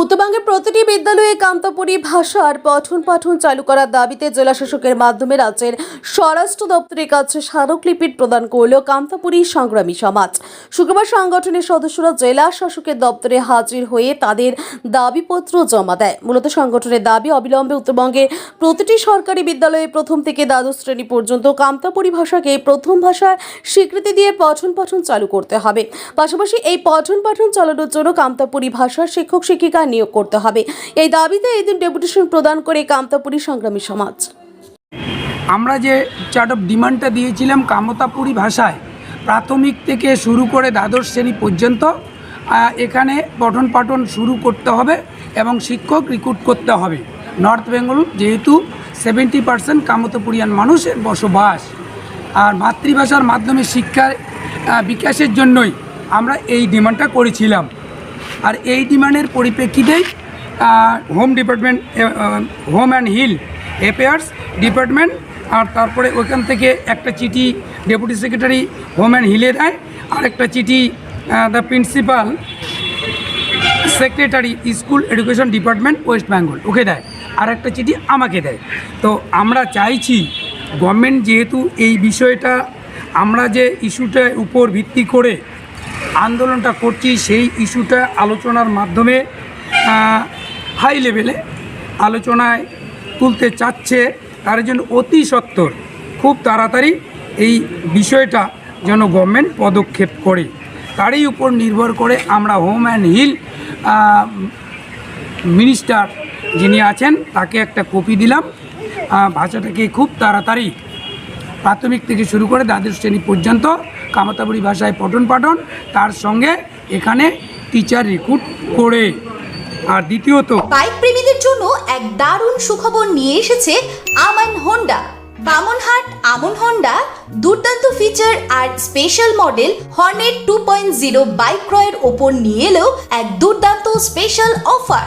উত্তরবঙ্গের প্রতিটি বিদ্যালয়ে কান্তাপুরী ভাষার পঠন পাঠন চালু করার দাবিতে জেলা শাসকের মাধ্যমে রাজ্যের স্বরাষ্ট্র দপ্তরের কাছে স্মারকলিপি প্রদান করল কান্তাপুরী সংগ্রামী সমাজ। শুক্রবার সংগঠনের সদস্যরা জেলা শাসকের দপ্তরে হাজির হয়ে তাদের দাবিপত্র জমা দেয়। মূলত সংগঠনের দাবি, অবিলম্বে উত্তরবঙ্গের প্রতিটি সরকারি বিদ্যালয়ে প্রথম থেকে দ্বাদশ শ্রেণি পর্যন্ত কান্তাপুরী ভাষাকে প্রথম ভাষার স্বীকৃতি দিয়ে পঠন পাঠন চালু করতে হবে। পাশাপাশি এই পঠন পাঠন চালানোর জন্য কামতাপুরী ভাষার শিক্ষক শিক্ষিকা নিয়োগ করতে হবে। এই দাবিতে এই দিন ডেপুটেশন প্রদান করে কামতাপুরী সংগ্রামী সমাজ। আমরা যে চার্ট অফ ডিমান্ডটা দিয়েছিলাম কামতাপুরী ভাষায়, প্রাথমিক থেকে শুরু করে দ্বাদশ শ্রেণি পর্যন্ত এখানে পঠন পাঠন শুরু করতে হবে এবং শিক্ষক রিক্রুট করতে হবে। নর্থ বেঙ্গল যেহেতু সেভেন্টি পার্সেন্ট কামতাপুরিয়ান মানুষের বসবাস, আর মাতৃভাষার মাধ্যমে শিক্ষার বিকাশের জন্যই আমরা এই ডিমান্ডটা করেছিলাম। আর এই ডিমান্ডের পরিপ্রেক্ষিতেই home department home and hill affairs department আর তারপরে ওইখান থেকে একটা চিঠি ডেপুটি সেক্রেটারি হোম অ্যান্ড হিলে দেয় আর একটা চিঠি the principal secretary school education department West Bengal ওকে দেয়। আর একটা চিঠি আমাকে দেয়। তো আমরা চাইছি গভর্নমেন্ট যেহেতু এই বিষয়টা, আমরা যে ইস্যুটার উপর ভিত্তি করে আন্দোলনটা করছি, সেই ইস্যুটা আলোচনার মাধ্যমে হাই লেভেলে আলোচনায় তুলতে চাচ্ছে। তার জন্য অতি সত্বর, খুব তাড়াতাড়ি এই বিষয়টা যেন গভর্নমেন্ট পদক্ষেপ করে। তারই উপর নির্ভর করে আমরা হোম অ্যান্ড হিল মিনিস্টার যিনি আছেন, তাকে একটা কপি দিলাম। ভাষাটাকে খুব তাড়াতাড়ি প্রাথমিক থেকে শুরু করে দ্বাদশ শ্রেণি পর্যন্ত কামাতাবুড়ি ভাষায় পঠন পাঠন, তার সঙ্গে এখানে টিচার রিক্রুট করে। আর দ্বিতীয়ত বাইক প্রেমীদের জন্য এক দারুণ সুখবর নিয়ে এসেছে আমান হোন্ডা। বামনহাট আমন হোন্ডা দুর্দান্ত ফিচার আর special model Hornet two point zero bike ক্রয়ের ওপর নিয়ে এলেও এক দুর্দান্ত স্পেশাল অফার